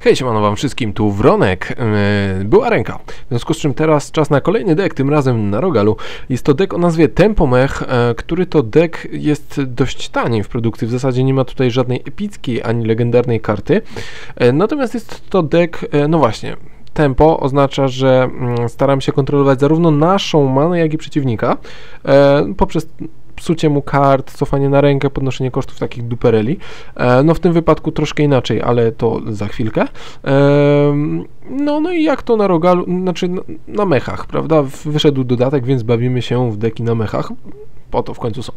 Hej, siemano wam wszystkim, tu Wronek. Yy, była ręka. W związku z czym teraz czas na kolejny deck, tym razem na Rogalu. Jest to deck o nazwie Tempomech, yy, który to deck jest dość tani w produkcji. W zasadzie nie ma tutaj żadnej epickiej ani legendarnej karty. Yy, natomiast jest to deck, yy, no właśnie, tempo oznacza, że mm, staram się kontrolować zarówno naszą manę, jak i przeciwnika e, poprzez psucie mu kart, cofanie na rękę, podnoszenie kosztów takich dupereli. E, no w tym wypadku troszkę inaczej, ale to za chwilkę. E, no, no i jak to na rogalu, znaczy na, mechach, prawda? Wyszedł dodatek, więc bawimy się w deki na mechach po to w końcu są.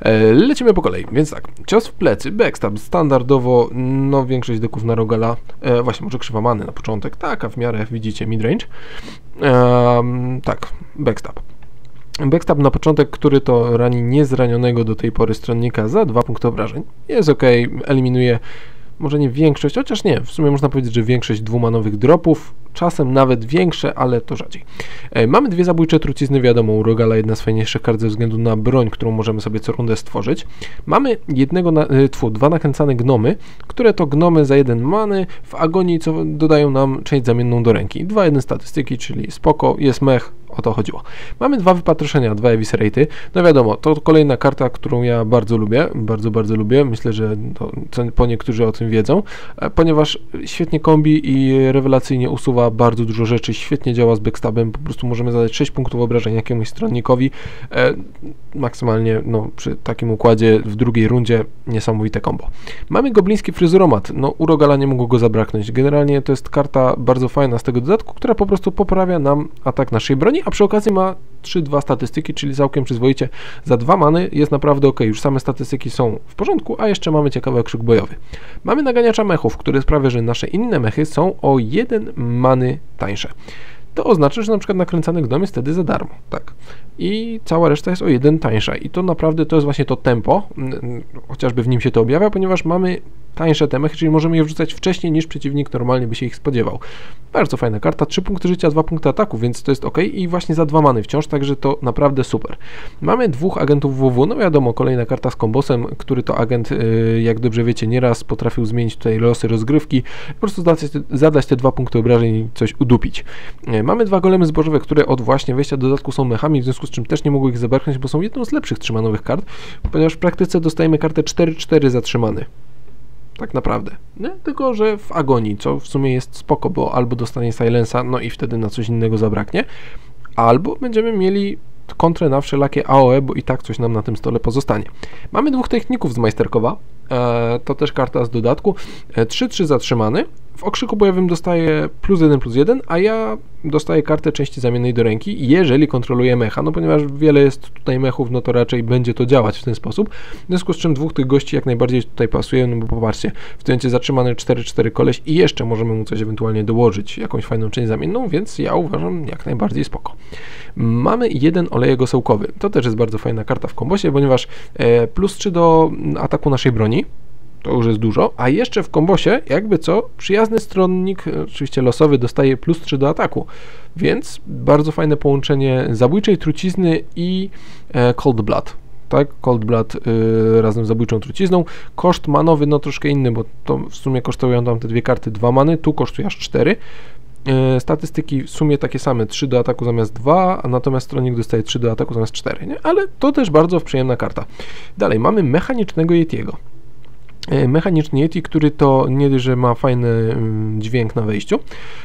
E, lecimy po kolei, więc tak, cios w plecy, backstab, standardowo, no większość deków na Rogala, właśnie może krzywa many na początek, tak, a w miarę widzicie midrange, tak, backstab. Backstab na początek, który to rani niezranionego do tej pory stronnika za dwa punkty obrażeń. Jest ok, eliminuje może nie większość, chociaż nie, w sumie można powiedzieć, że większość dwumanowych dropów, czasem nawet większe, ale to rzadziej. E, mamy dwie zabójcze trucizny, wiadomo, u Rogala jedna z fajniejszych kart ze względu na broń, którą możemy sobie co rundę stworzyć. Mamy jednego, na, e, tfu, dwa nakręcane gnomy, które to gnomy za jeden many w agonii, co dodają nam część zamienną do ręki. Dwa jeden statystyki, czyli spoko, jest mech, o to chodziło. Mamy dwa wypatroszenia, dwa evisceraty. No wiadomo, to kolejna karta, którą ja bardzo lubię, bardzo, bardzo lubię. Myślę, że to, po niektórzy o tym wiedzą, e, ponieważ świetnie kombi i rewelacyjnie usuwa bardzo dużo rzeczy, świetnie działa z backstabem, po prostu możemy zadać 6 punktów obrażeń jakiemuś stronnikowi. E, maksymalnie no, przy takim układzie w drugiej rundzie niesamowite combo. Mamy gobliński fryzuromat, no u Rogala nie mogło go zabraknąć. Generalnie to jest karta bardzo fajna z tego dodatku, która po prostu poprawia nam atak naszej broni, a przy okazji ma 3-2 statystyki, czyli całkiem przyzwoicie. Za dwa many jest naprawdę ok, już same statystyki są w porządku, a jeszcze mamy ciekawy okrzyk bojowy. Mamy naganiacza mechów, który sprawia, że nasze inne mechy są o jeden many tańsze to oznacza, że na przykład nakręcany gnom jest wtedy za darmo, tak. I cała reszta jest o jeden tańsza i to naprawdę to jest właśnie to tempo, chociażby w nim się to objawia, ponieważ mamy tańsze temechy, czyli możemy je wrzucać wcześniej niż przeciwnik normalnie by się ich spodziewał. Bardzo fajna karta, 3 punkty życia, 2 punkty ataku, więc to jest ok i właśnie za dwa many wciąż, także to naprawdę super. Mamy dwóch agentów WW, no wiadomo, kolejna karta z kombosem, który to agent, yy, jak dobrze wiecie, nieraz potrafił zmienić tutaj losy rozgrywki, po prostu zadać, zadać te dwa punkty obrażeń i coś udupić. Yy, mamy dwa golemy zbożowe, które od właśnie wejścia do dodatku są mechami, w związku z czym też nie mogły ich zabraknąć, bo są jedną z lepszych trzymanowych kart, ponieważ w praktyce dostajemy kartę 4-4 zatrzymany tak naprawdę. Nie? Tylko, że w agonii, co w sumie jest spoko, bo albo dostanie silensa, no i wtedy na coś innego zabraknie, albo będziemy mieli kontrę na wszelakie AOE, bo i tak coś nam na tym stole pozostanie. Mamy dwóch techników z Majsterkowa, e, to też karta z dodatku, 3-3 e, zatrzymany, w okrzyku bojowym dostaję plus 1 plus 1, a ja dostaję kartę części zamiennej do ręki, jeżeli kontroluję mecha, no ponieważ wiele jest tutaj mechów, no to raczej będzie to działać w ten sposób, w związku z czym dwóch tych gości jak najbardziej tutaj pasuje, no bo popatrzcie, w tym momencie zatrzymany 4-4 koleś i jeszcze możemy mu coś ewentualnie dołożyć, jakąś fajną część zamienną, więc ja uważam jak najbardziej spoko. Mamy jeden olejek osełkowy, to też jest bardzo fajna karta w kombosie, ponieważ e, plus 3 do ataku naszej broni, to już jest dużo, a jeszcze w kombosie, jakby co, przyjazny stronnik, oczywiście losowy, dostaje plus 3 do ataku, więc bardzo fajne połączenie zabójczej trucizny i e, Cold Blood. Tak, Cold Blood y, razem z zabójczą trucizną. Koszt manowy no troszkę inny, bo to w sumie kosztują tam te dwie karty 2 many, tu kosztuje aż 4. Y, statystyki w sumie takie same, 3 do ataku zamiast 2, a natomiast stronnik dostaje 3 do ataku zamiast 4, nie? ale to też bardzo przyjemna karta. Dalej, mamy mechanicznego Yetiego. E, mechaniczny Yeti, który to nie że ma fajny mm, dźwięk na wejściu,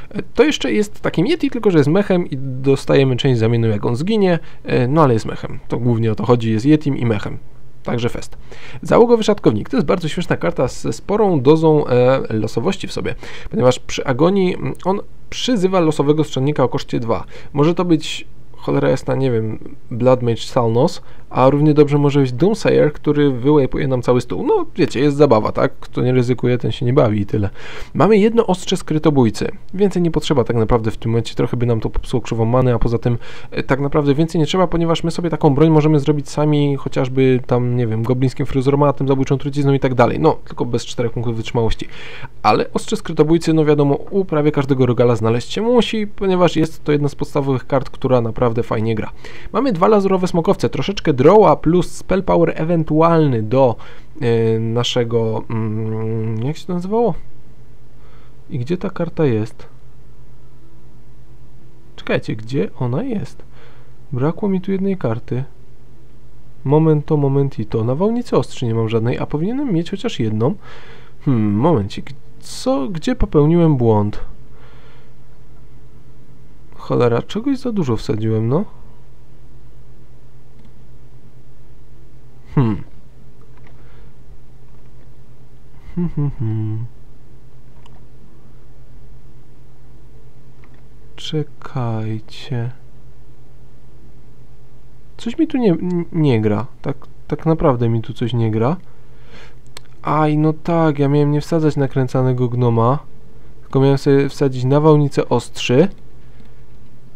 e, to jeszcze jest takim Yeti, tylko że jest mechem i dostajemy część zamienną jak on zginie, e, no ale jest mechem. To głównie o to chodzi, jest Yetim i mechem. Także fest. Załogowy szatkownik to jest bardzo śmieszna karta ze sporą dozą e, losowości w sobie, ponieważ przy agonii mm, on przyzywa losowego strzelnika o koszcie 2. Może to być cholera jasna, nie wiem, Blood Mage Salnos, a równie dobrze może być Doomsayer, który wyłapuje nam cały stół. No, wiecie, jest zabawa, tak? Kto nie ryzykuje, ten się nie bawi i tyle. Mamy jedno ostrze skrytobójcy. Więcej nie potrzeba tak naprawdę w tym momencie, trochę by nam to popsuło krzywą many, a poza tym e, tak naprawdę więcej nie trzeba, ponieważ my sobie taką broń możemy zrobić sami, chociażby tam, nie wiem, goblińskim fryzoromatem, zabójczą trucizną i tak dalej. No, tylko bez czterech punktów wytrzymałości. Ale ostrze skrytobójcy, no wiadomo, u prawie każdego rogala znaleźć się musi, ponieważ jest to jedna z podstawowych kart, która naprawdę fajnie gra. Mamy dwa lazurowe smokowce, troszeczkę Drawa plus Spell Power ewentualny do y, naszego, mm, jak się to nazywało? I gdzie ta karta jest? Czekajcie, gdzie ona jest? Brakło mi tu jednej karty. Momento, momentito. Nawałnicy ostrzy nie mam żadnej, a powinienem mieć chociaż jedną. Hmm, momencik. Co, gdzie popełniłem błąd? Cholera, czegoś za dużo wsadziłem, no. Hmm. Hmm, hmm, hmm. Czekajcie. Coś mi tu nie, nie gra. Tak, tak naprawdę mi tu coś nie gra. Aj, no tak, ja miałem nie wsadzać nakręcanego gnoma, tylko miałem sobie wsadzić nawałnicę ostrzy.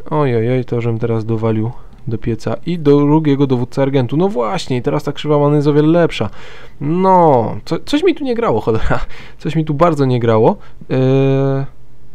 Ojej, to żem teraz dowalił do pieca i do drugiego dowódcy argentu. No właśnie, teraz ta krzywa many jest o wiele lepsza. No, co, coś mi tu nie grało, cholera. Coś mi tu bardzo nie grało. Yy...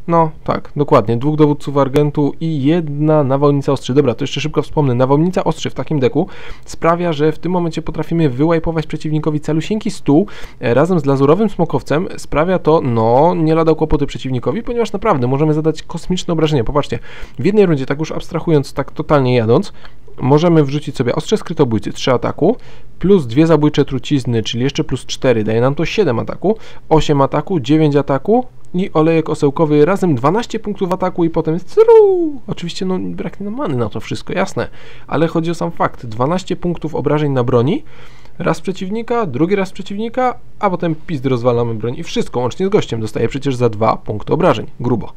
No, tak, dokładnie. Dwóch dowódców Argentu i jedna nawałnica ostrzy. Dobra, to jeszcze szybko wspomnę. Nawałnica ostrzy w takim deku sprawia, że w tym momencie potrafimy wyłajpować przeciwnikowi calusieńki stół e, razem z lazurowym smokowcem. Sprawia to, no, nie lada kłopoty przeciwnikowi, ponieważ naprawdę możemy zadać kosmiczne obrażenia. Popatrzcie, w jednej rundzie, tak już abstrahując, tak totalnie jadąc, możemy wrzucić sobie ostrze skrytobójcy 3 ataku, plus dwie zabójcze trucizny, czyli jeszcze plus 4, daje nam to 7 ataku, 8 ataku, 9 ataku, i olejek osełkowy razem 12 punktów ataku i potem cru. Oczywiście no braknie nam many na to wszystko, jasne, ale chodzi o sam fakt. 12 punktów obrażeń na broni, raz przeciwnika, drugi raz przeciwnika, a potem pizdy rozwalamy broń i wszystko łącznie z gościem dostaje przecież za 2 punkty obrażeń, grubo.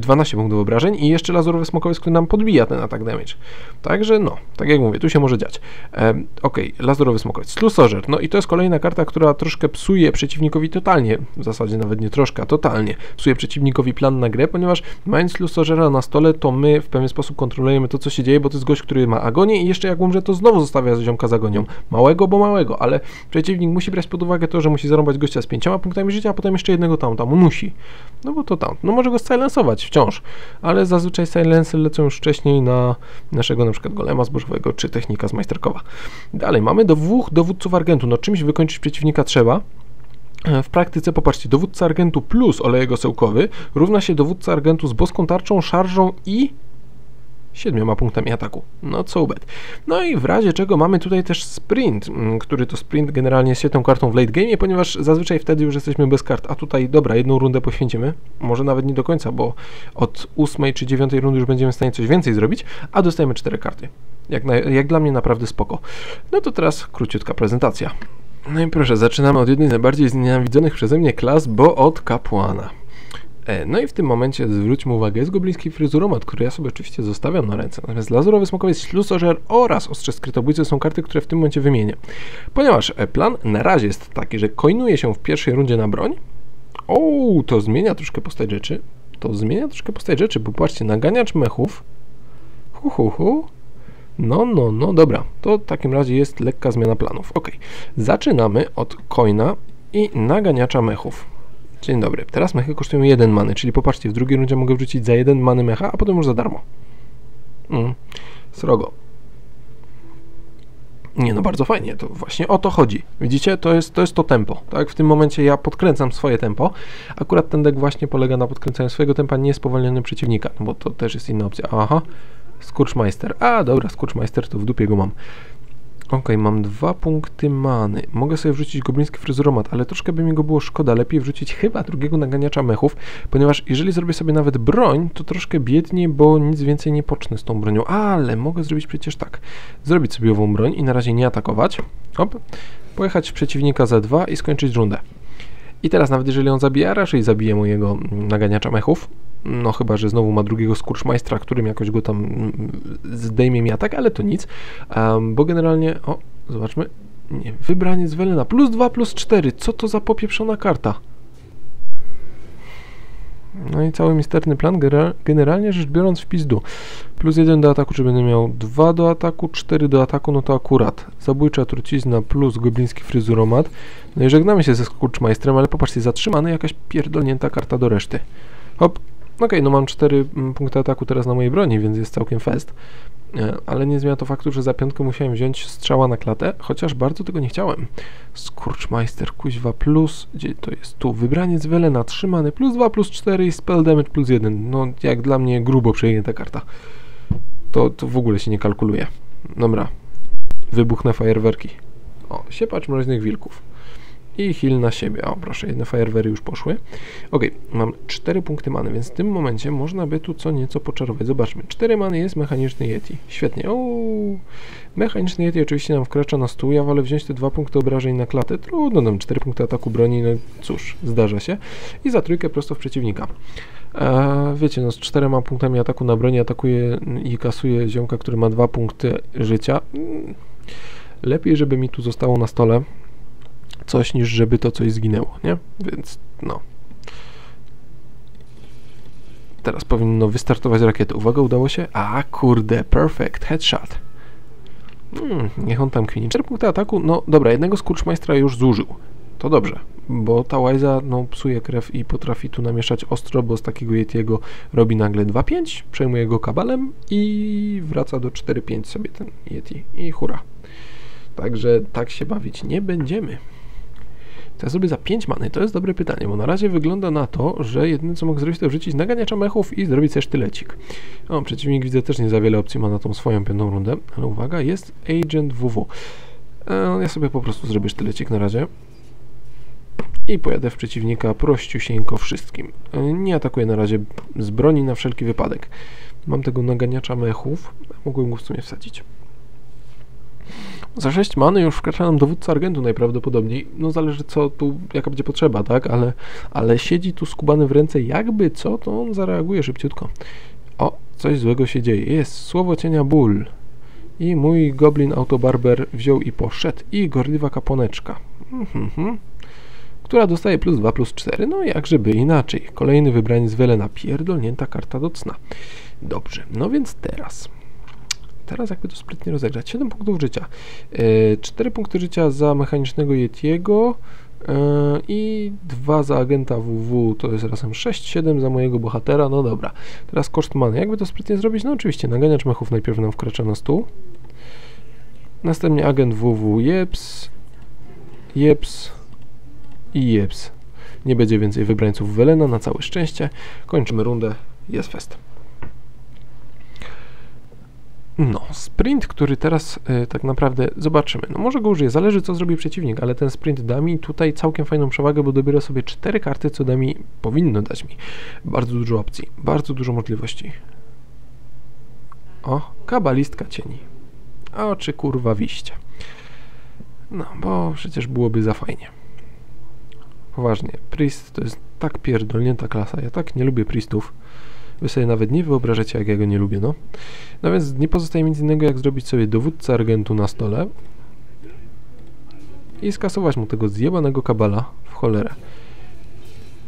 12 punktów obrażeń i jeszcze lazurowy smokowiec, który nam podbija ten atak damage. Także no, tak jak mówię, tu się może dziać. E, ok, lazurowy smokowiec. Slusożer, no i to jest kolejna karta, która troszkę psuje przeciwnikowi totalnie, w zasadzie nawet nie troszkę, totalnie psuje przeciwnikowi plan na grę, ponieważ mając Slusożera na stole, to my w pewien sposób kontrolujemy to, co się dzieje, bo to jest gość, który ma agonię i jeszcze jak umrze, to znowu zostawia ziomka z agonią. Małego, bo małego, ale przeciwnik musi brać pod uwagę to, że musi zarąbać gościa z pięcioma punktami życia, a potem jeszcze jednego tam, tam musi. No bo to tam. No może go wciąż, ale zazwyczaj silence lecą już wcześniej na naszego na przykład golema zbożowego czy technika z majsterkowa. Dalej, mamy dwóch dowódców argentu. No czymś wykończyć przeciwnika trzeba. W praktyce popatrzcie, dowódca argentu plus olejek osełkowy równa się dowódca argentu z boską tarczą, szarżą i siedmioma punktami ataku. No co bad. No i w razie czego mamy tutaj też sprint, mm, który to sprint generalnie jest świetną kartą w late game, ponieważ zazwyczaj wtedy już jesteśmy bez kart, a tutaj dobra, jedną rundę poświęcimy, może nawet nie do końca, bo od ósmej czy dziewiątej rundy już będziemy w stanie coś więcej zrobić, a dostajemy cztery karty. Jak, na, jak dla mnie naprawdę spoko. No to teraz króciutka prezentacja. No i proszę, zaczynamy od jednej z najbardziej znienawidzonych przeze mnie klas, bo od kapłana. E, no i w tym momencie zwróćmy uwagę, jest gobliński fryzuromat, który ja sobie oczywiście zostawiam na ręce. Natomiast lazurowy smokowiec, ślusożer oraz ostrze skrytobójcy są karty, które w tym momencie wymienię. Ponieważ e, plan na razie jest taki, że coinuje się w pierwszej rundzie na broń. O, to zmienia troszkę postać rzeczy. To zmienia troszkę postać rzeczy, bo patrzcie, naganiacz mechów. Hu, hu, hu. No, no, no, dobra. To w takim razie jest lekka zmiana planów. Ok. Zaczynamy od coina i naganiacza mechów. Dzień dobry. Teraz mechy kosztują 1 many, czyli popatrzcie, w drugiej rundzie mogę wrzucić za 1 many mecha, a potem już za darmo. Mm. Srogo. Nie no, bardzo fajnie, to właśnie o to chodzi. Widzicie, to jest, to jest to tempo, tak? W tym momencie ja podkręcam swoje tempo. Akurat ten deck właśnie polega na podkręcaniu swojego tempa, nie spowolnieniu przeciwnika, no bo to też jest inna opcja. Aha, Skurczmeister. A, dobra, Skurczmeister to w dupie go mam. Ok, mam dwa punkty many. Mogę sobie wrzucić gobliński fryzuromat, ale troszkę by mi go było szkoda. Lepiej wrzucić chyba drugiego naganiacza mechów, ponieważ jeżeli zrobię sobie nawet broń, to troszkę biednie, bo nic więcej nie pocznę z tą bronią. Ale mogę zrobić przecież tak. Zrobić sobie ową broń i na razie nie atakować. Hop. Pojechać w przeciwnika za dwa i skończyć rundę. I teraz nawet jeżeli on zabija, raczej zabije mojego naganiacza mechów. No chyba, że znowu ma drugiego skurczmajstra, którym jakoś go tam mm, zdejmie mi atak, ale to nic. Um, bo generalnie, o, zobaczmy. Nie, wybranie z Welena. Plus 2, plus 4. Co to za popieprzona karta? No i cały misterny plan, generalnie rzecz biorąc w pizdu. Plus 1 do ataku, czy będę miał 2 do ataku, 4 do ataku, no to akurat. Zabójcza trucizna plus gobliński fryzuromat. No i żegnamy się ze skurczmajstrem, ale popatrzcie, zatrzymany jakaś pierdolnięta karta do reszty. Hop, ok, no mam 4 mm, punkty ataku teraz na mojej broni, więc jest całkiem fest. e, ale nie zmienia to faktu, że za piątkę musiałem wziąć strzała na klatę, chociaż bardzo tego nie chciałem. Skurczmeister, kuźwa plus, gdzie to jest tu? Wybraniec Welena, trzymany, plus 2, plus 4 i spell damage plus 1. No, jak dla mnie grubo przejęta karta. To, to w ogóle się nie kalkuluje. Dobra. Wybuchnę fajerwerki. O, siepacz mroźnych wilków i heal na siebie. O, proszę, jedne fajerwery już poszły. Ok, mam 4 punkty many, więc w tym momencie można by tu co nieco poczarować. Zobaczmy, 4 many jest mechaniczny Yeti. Świetnie. O, mechaniczny Yeti oczywiście nam wkracza na stół. Ja wolę wziąć te 2 punkty obrażeń na klatę. Trudno, nam 4 punkty ataku broni, no cóż, zdarza się. I za trójkę prosto w przeciwnika. E, wiecie, no z 4 punktami ataku na broni atakuje i kasuje ziomka, który ma 2 punkty życia. Mm, lepiej, żeby mi tu zostało na stole coś, niż żeby to coś zginęło, nie? Więc no. Teraz powinno wystartować rakietę. Uwaga, udało się? A, kurde, perfect, headshot. Hmm, niech on tam kwinie. 4 punkty ataku, no dobra, jednego skurczmajstra już zużył. To dobrze, bo ta Łajza no, psuje krew i potrafi tu namieszać ostro, bo z takiego Yetiego robi nagle 2-5, przejmuje go kabalem i wraca do 4-5 sobie ten Yeti i hura. Także tak się bawić nie będziemy. To ja zrobię za 5 many? To jest dobre pytanie, bo na razie wygląda na to, że jedyne co mogę zrobić to wrzucić naganiacza mechów i zrobić też sztylecik. O, przeciwnik widzę też nie za wiele opcji ma na tą swoją piątą rundę, ale uwaga, jest Agent WW. E, ja sobie po prostu zrobię sztylecik na razie. I pojadę w przeciwnika prościusieńko wszystkim. E, nie atakuję na razie z broni na wszelki wypadek. Mam tego naganiacza mechów, mogłem go w sumie wsadzić. Za 6 many już wkracza nam dowódca Argentu najprawdopodobniej. No zależy co tu, jaka będzie potrzeba, tak? Ale, ale siedzi tu skubany w ręce, jakby co, to on zareaguje szybciutko. O, coś złego się dzieje. Jest słowo cienia ból. I mój goblin autobarber wziął i poszedł. I gorliwa kaponeczka. Mhm. Która dostaje plus 2, plus 4. No jakżeby inaczej. Kolejny wybraniec Welena. Pierdolnięta karta do cna. Dobrze, no więc teraz teraz jakby to sprytnie rozegrać. 7 punktów życia. 4 e, punkty życia za mechanicznego Yetiego e, i 2 za agenta WW, to jest razem 6, 7 za mojego bohatera, no dobra. Teraz koszt many. Jakby to sprytnie zrobić? No oczywiście, naganiacz mechów najpierw nam wkracza na stół. Następnie agent WW jeps, jeps i jeps. Nie będzie więcej wybrańców Welena, na całe szczęście. Kończymy rundę, jest fest. No, sprint, który teraz y, tak naprawdę zobaczymy. No może go użyję, zależy co zrobi przeciwnik, ale ten sprint da mi tutaj całkiem fajną przewagę, bo dobiorę sobie cztery karty, co da mi, powinno dać mi bardzo dużo opcji, bardzo dużo możliwości. O, kabalistka cieni. O, czy kurwa wiście. No, bo przecież byłoby za fajnie. Poważnie, priest to jest tak pierdolnięta klasa, ja tak nie lubię priestów. Wy sobie nawet nie wyobrażacie, jak ja go nie lubię, no. No więc nie pozostaje nic innego, jak zrobić sobie dowódcę Argentu na stole i skasować mu tego zjebanego kabala w cholerę.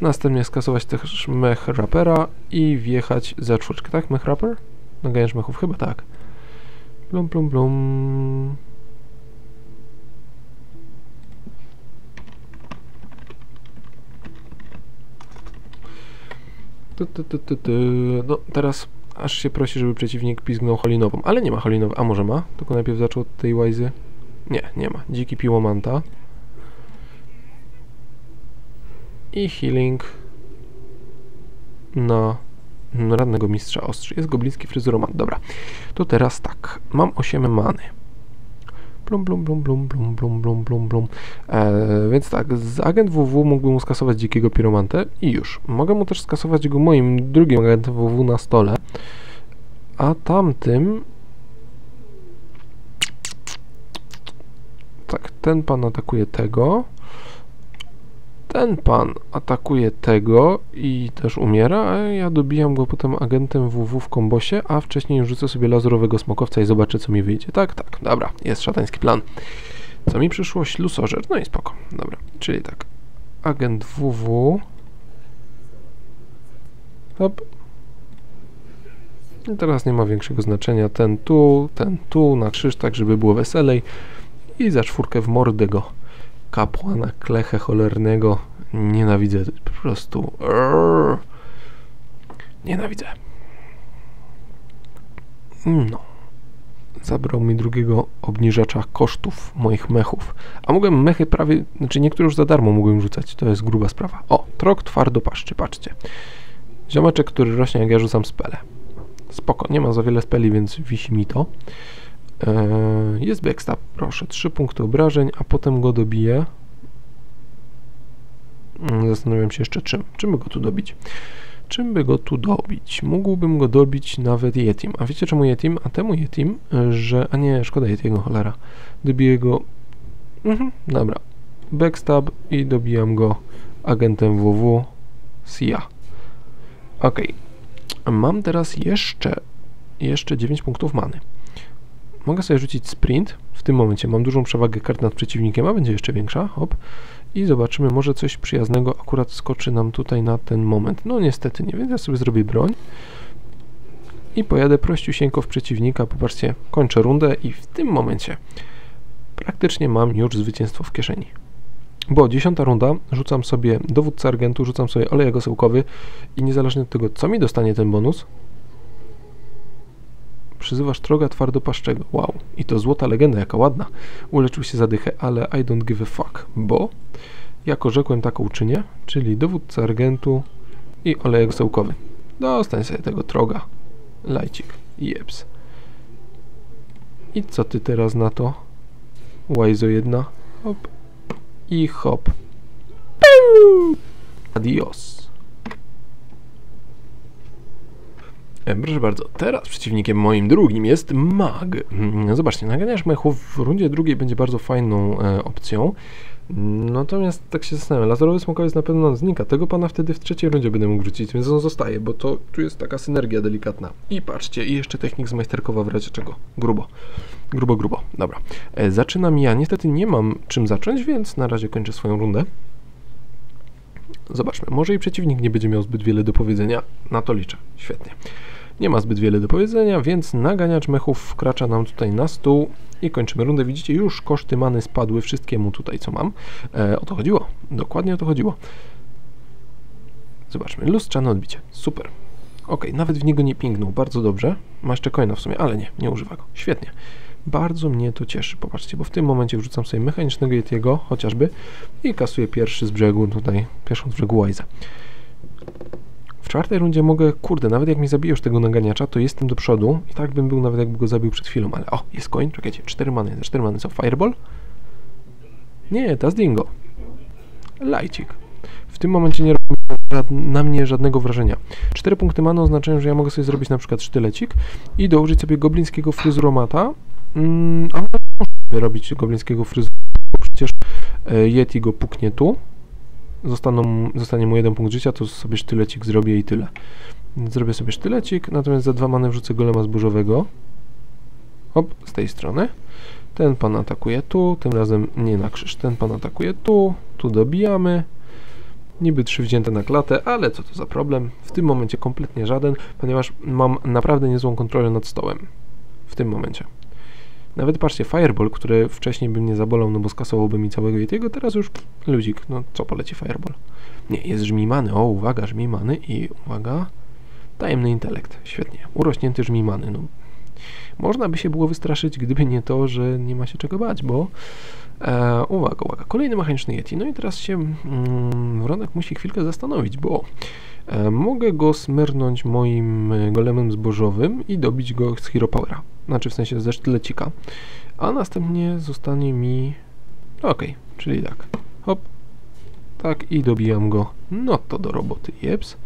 Następnie skasować też mech rapera i wjechać za czwórkę, tak? Mech raper? Naganiasz mechów? Chyba tak. Blum, blum, blum. No teraz aż się prosi, żeby przeciwnik pizgnął holinową, ale nie ma holinowej, a może ma? Tylko najpierw zaczął od tej łajzy. Nie, nie ma. Dziki piłomanta. I healing na radnego mistrza ostrzy. Jest gobliński fryzuromant. Dobra, to teraz tak. Mam 8 many blum, blum, blum, blum, blum, blum, blum, blum, blum. E, więc tak, z agent WW mógłbym mu skasować dzikiego piromantę i już. Mogę mu też skasować go moim drugim agentem WW na stole, a tamtym tak, ten pan atakuje tego, ten pan atakuje tego i też umiera, a ja dobijam go potem agentem WW w kombosie, a wcześniej rzucę sobie lazurowego smokowca i zobaczę co mi wyjdzie. Tak, tak, dobra, jest szatański plan. Co mi przyszło? Ślusożer, no i spoko. Dobra, czyli tak, agent WW Hop. I teraz nie ma większego znaczenia ten tu, ten tu, na krzyż, tak żeby było weselej i za czwórkę w mordę go kapłana klechę cholernego. Nienawidzę po prostu. Nienawidzę. No. zabrał mi drugiego obniżacza kosztów moich mechów. A mogłem mechy prawie, znaczy niektóre już za darmo mogłem rzucać, to jest gruba sprawa. O, trok twardo paszczy, patrzcie. Ziomeczek, który rośnie jak ja rzucam spele. Spoko, nie ma za wiele speli, więc wisi mi to. Eee, jest backstab, proszę, 3 punkty obrażeń, a potem go dobiję. Mm, zastanawiam się jeszcze czym. Czym by go tu dobić? Czym by go tu dobić? Mógłbym go dobić nawet Yetim. A wiecie czemu Yetim? A temu Yetim, że... A nie, szkoda Yetiego, cholera. Dobiję go... Mhm, dobra. Backstab i dobijam go agentem WW SIA. Ok. Mam teraz jeszcze jeszcze 9 punktów many. Mogę sobie rzucić sprint. W tym momencie mam dużą przewagę kart nad przeciwnikiem, a będzie jeszcze większa. Hop i zobaczymy, może coś przyjaznego akurat skoczy nam tutaj na ten moment. No niestety nie, więc ja sobie zrobię broń i pojadę prościusieńko w przeciwnika. Popatrzcie, kończę rundę i w tym momencie praktycznie mam już zwycięstwo w kieszeni. Bo dziesiąta runda, rzucam sobie dowódcę argentu, rzucam sobie olej osełkowy i niezależnie od tego, co mi dostanie ten bonus, przyzywasz troga twardopaszczego. Wow, i to złota legenda, jaka ładna. Uleczył się zadychę, ale I don't give a fuck, bo jako rzekłem taką uczynię, czyli dowódca argentu i olejek sołkowy. Dostań sobie tego troga. Lajcik. Jeps. I co ty teraz na to? Łajzo jedna. Hop. I hop. Adios. E, proszę bardzo, teraz przeciwnikiem moim drugim jest mag. Mm, zobaczcie, naganiasz mechów w rundzie drugiej będzie bardzo fajną e, opcją. Natomiast tak się zastanawiam, laserowy smokowiec na pewno znika. Tego pana wtedy w trzeciej rundzie będę mógł rzucić, więc on zostaje, bo to tu jest taka synergia delikatna. I patrzcie, i jeszcze technik z majsterkowa w razie czego. Grubo. Grubo, grubo. Dobra. E, zaczynam ja. Niestety nie mam czym zacząć, więc na razie kończę swoją rundę. Zobaczmy, może i przeciwnik nie będzie miał zbyt wiele do powiedzenia. Na to liczę. Świetnie. Nie ma zbyt wiele do powiedzenia, więc naganiacz mechów wkracza nam tutaj na stół i kończymy rundę. Widzicie, już koszty many spadły wszystkiemu tutaj, co mam. E, o to chodziło. Dokładnie o to chodziło. Zobaczmy. Lustrzane odbicie. Super. Ok, nawet w niego nie pięknął. Bardzo dobrze. Ma jeszcze coina w sumie, ale nie, nie używa go. Świetnie. Bardzo mnie to cieszy. Popatrzcie, bo w tym momencie wrzucam sobie mechanicznego Yetiego chociażby i kasuję pierwszy z brzegu tutaj, pierwszą z brzegu Wise'a. Czwartej rundzie mogę, kurde, nawet jak mi zabijesz tego naganiacza, to jestem do przodu i tak bym był nawet jakby go zabił przed chwilą, ale o, jest coin, czekajcie, 4 many, 4 many co, Fireball? Nie, to jest Dingo. Lajcik. W tym momencie nie robi na mnie żadnego wrażenia. 4 punkty many oznaczają, że ja mogę sobie zrobić na przykład sztylecik i dołożyć sobie goblińskiego fryzuromata, mm, a mogę robić goblińskiego fryzuromata, bo przecież e, Yeti go puknie tu, zostaną, zostanie mu jeden punkt życia, to sobie sztylecik zrobię i tyle. Zrobię sobie sztylecik, natomiast za dwa many wrzucę golema zburzowego. Hop, z tej strony. Ten pan atakuje tu, tym razem nie na krzyż. Ten pan atakuje tu, tu dobijamy. Niby trzy wzięte na klatę, ale co to za problem? W tym momencie kompletnie żaden, ponieważ mam naprawdę niezłą kontrolę nad stołem. W tym momencie. Nawet patrzcie, Fireball, który wcześniej by mnie zabolał, no bo skasowałby mi całego Yetiego, teraz już ludzik, no co poleci Fireball? Nie, jest żmimany, o uwaga, żmimany i uwaga, tajemny intelekt, świetnie, urośnięty żmimany, no. Można by się było wystraszyć, gdyby nie to, że nie ma się czego bać, bo e, uwaga, uwaga, kolejny mechaniczny Yeti, no i teraz się mm, Wronek musi chwilkę zastanowić, bo mogę go smyrnąć moim golemem zbożowym i dobić go z Hero Powera znaczy w sensie ze sztylecika, a następnie zostanie mi, ok, czyli tak, hop, tak i dobijam go, no to do roboty, jeps.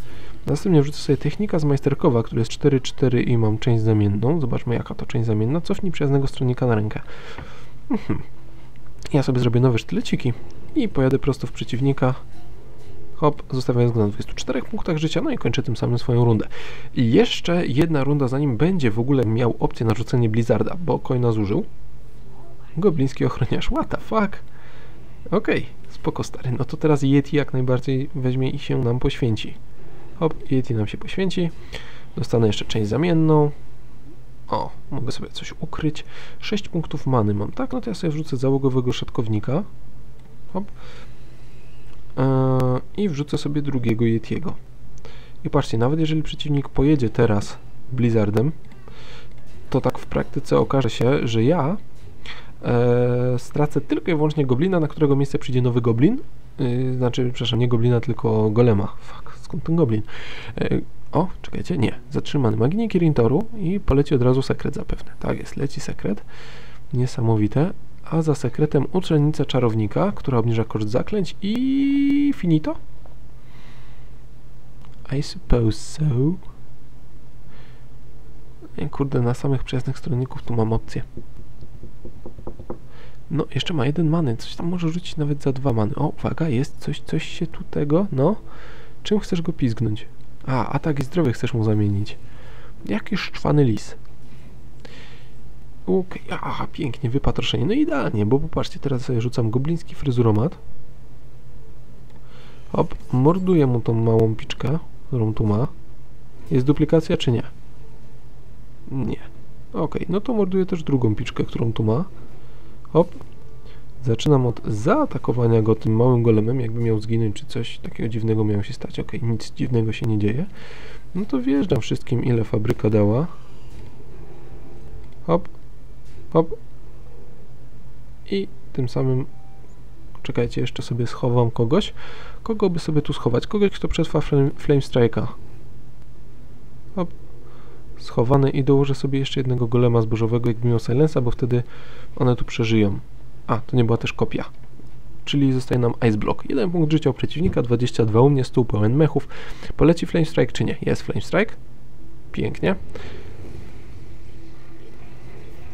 Następnie wrzucę sobie technika z majsterkowa, który jest 4-4 i mam część zamienną. Zobaczmy jaka to część zamienna. Cofnij przyjaznego stronnika na rękę. Mhm. Ja sobie zrobię nowe sztyleciki i pojadę prosto w przeciwnika hop, zostawiając go na 24 punktach życia, no i kończę tym samym swoją rundę. I jeszcze jedna runda, zanim będzie w ogóle miał opcję na rzucenie Blizzarda, bo coina zużył. Gobliński ochroniarz, what the fuck? Okej, okay, spoko stary, no to teraz Yeti jak najbardziej weźmie i się nam poświęci. Hop, Yeti nam się poświęci. Dostanę jeszcze część zamienną. O, mogę sobie coś ukryć. 6 punktów many mam, tak? No to ja sobie wrzucę załogowego szatkownika. Hop i wrzucę sobie drugiego Yetiego. I patrzcie, nawet jeżeli przeciwnik pojedzie teraz Blizzardem, to tak w praktyce okaże się, że ja e, stracę tylko i wyłącznie goblina, na którego miejsce przyjdzie nowy goblin. Yy, znaczy, przepraszam, nie goblina, tylko golema. Fuck, skąd ten goblin? Yy, o, czekajcie, nie. Zatrzymany maginie Kirintoru i poleci od razu sekret zapewne. Tak jest, leci sekret. Niesamowite. A za sekretem uczennica czarownika, która obniża koszt zaklęć i finito? I suppose so. Kurde, na samych przyjaznych stronników tu mam opcję. No, jeszcze ma jeden many. Coś tam może rzucić nawet za dwa many. O, uwaga, jest coś, coś się tu tego, no. Czym chcesz go pizgnąć? A, atak zdrowy chcesz mu zamienić. Jakiś szczwany lis. Okej, okay. aha, pięknie, wypatroszenie. No idealnie, bo popatrzcie, teraz sobie rzucam gobliński fryzuromat. Hop, morduję mu tą małą piczkę, którą tu ma. Jest duplikacja, czy nie? Nie. Okej, okay, no to morduję też drugą piczkę, którą tu ma. Hop. Zaczynam od zaatakowania go tym małym golemem, jakby miał zginąć, czy coś takiego dziwnego miało się stać. Ok, nic dziwnego się nie dzieje. No to wjeżdżam wszystkim, ile fabryka dała. Hop. Hop. I tym samym czekajcie, jeszcze sobie schowam kogoś. Kogo by sobie tu schować? Kogoś, kto przetrwa Flame, flame Strike'a. Hop schowany i dołożę sobie jeszcze jednego golema zbożowego, jak miał silensa, bo wtedy one tu przeżyją. A, to nie była też kopia. Czyli zostaje nam Ice Block. Jeden punkt życia u przeciwnika, 22 u mnie, stół pełen mechów. Poleci Flame Strike czy nie? Jest Flame Strike. Pięknie.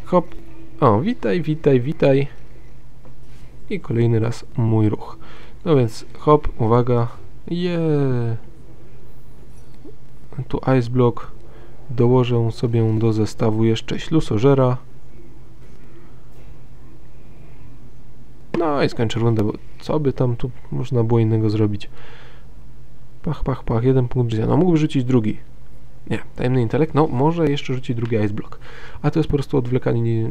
Hop. O, witaj, witaj, witaj. I kolejny raz mój ruch. No więc hop, uwaga. Je. Tu Ice Block Dołożę sobie do zestawu jeszcze ślusożera. No i skończę rundę, bo co by tam tu można było innego zrobić? Pach, pach, pach, jeden punkt życia. No mógłby rzucić drugi. Nie, tajemny intelekt. No, może jeszcze rzucić drugi ice block. A to jest po prostu odwlekanie nie,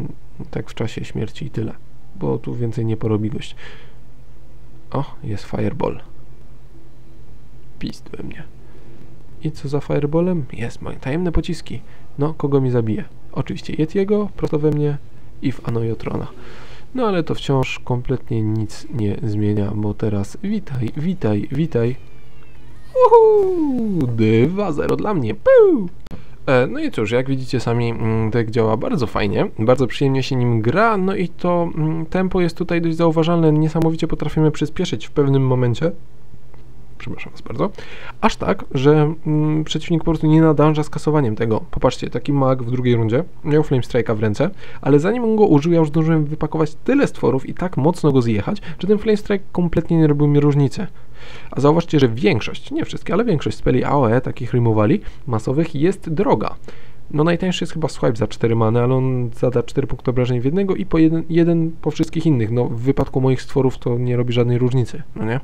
tak w czasie śmierci i tyle. Bo tu więcej nie porobi gość. O, jest fireball. Pist we mnie. I co za fireballem? Jest, moje tajemne pociski. No, kogo mi zabije? Oczywiście Yetiego, prosto we mnie i w Anojotrona. No ale to wciąż kompletnie nic nie zmienia, bo teraz witaj, witaj, witaj. Uhu! 2-0 dla mnie. Puu! E, no i cóż, jak widzicie sami, mm, deck działa bardzo fajnie, bardzo przyjemnie się nim gra, no i to mm, tempo jest tutaj dość zauważalne, niesamowicie potrafimy przyspieszyć w pewnym momencie przepraszam was bardzo, aż tak, że mm, przeciwnik po prostu nie nadąża z kasowaniem tego. Popatrzcie, taki mag w drugiej rundzie miał Flame Strike'a w ręce, ale zanim on go użył, ja już zdążyłem wypakować tyle stworów i tak mocno go zjechać, że ten Flame Strike kompletnie nie robił mi różnicy. A zauważcie, że większość, nie wszystkie, ale większość speli AOE, takich removali masowych jest droga. No najtańszy jest chyba swipe za 4 many, ale on zada 4 punkty obrażeń w jednego i po jeden, jeden po wszystkich innych. No w wypadku moich stworów to nie robi żadnej różnicy, no nie?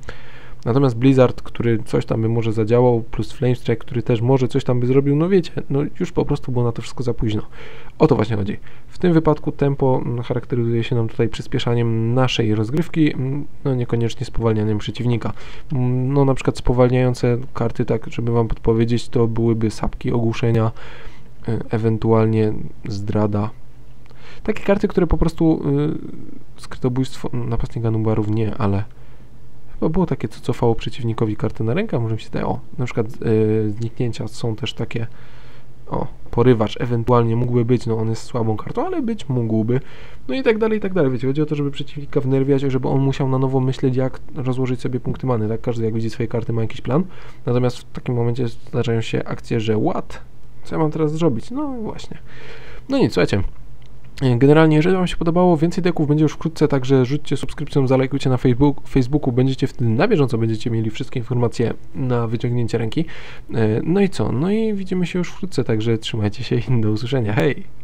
Natomiast Blizzard, który coś tam by może zadziałał, plus Flamestrike, który też może coś tam by zrobił, no wiecie, no już po prostu było na to wszystko za późno. O to właśnie chodzi. W tym wypadku tempo mm, charakteryzuje się nam tutaj przyspieszaniem naszej rozgrywki, mm, no niekoniecznie spowalnianiem przeciwnika. Mm, no na przykład spowalniające karty, tak żeby wam podpowiedzieć, to byłyby sapki ogłuszenia, y, ewentualnie zdrada, takie karty, które po prostu yy, skrytobójstwo napastnika numerów nie, ale bo było takie, co cofało przeciwnikowi kartę na rękę, może mi się daje, o, na przykład yy, zniknięcia są też takie, o, porywacz ewentualnie mógłby być, no on jest słabą kartą, ale być mógłby, no i tak dalej, i tak dalej, wiecie, chodzi o to, żeby przeciwnika wnerwiać, żeby on musiał na nowo myśleć, jak rozłożyć sobie punkty many, tak, każdy jak widzi swoje karty ma jakiś plan, natomiast w takim momencie zdarzają się akcje, że what, co ja mam teraz zrobić, no właśnie, no nic, słuchajcie, Generalnie, jeżeli Wam się podobało, więcej deków będzie już wkrótce, także rzućcie subskrypcję, zalajkujcie na Facebook, Facebooku, będziecie wtedy na bieżąco, będziecie mieli wszystkie informacje na wyciągnięcie ręki. E, no i co? No i widzimy się już wkrótce, także trzymajcie się i do usłyszenia. Hej!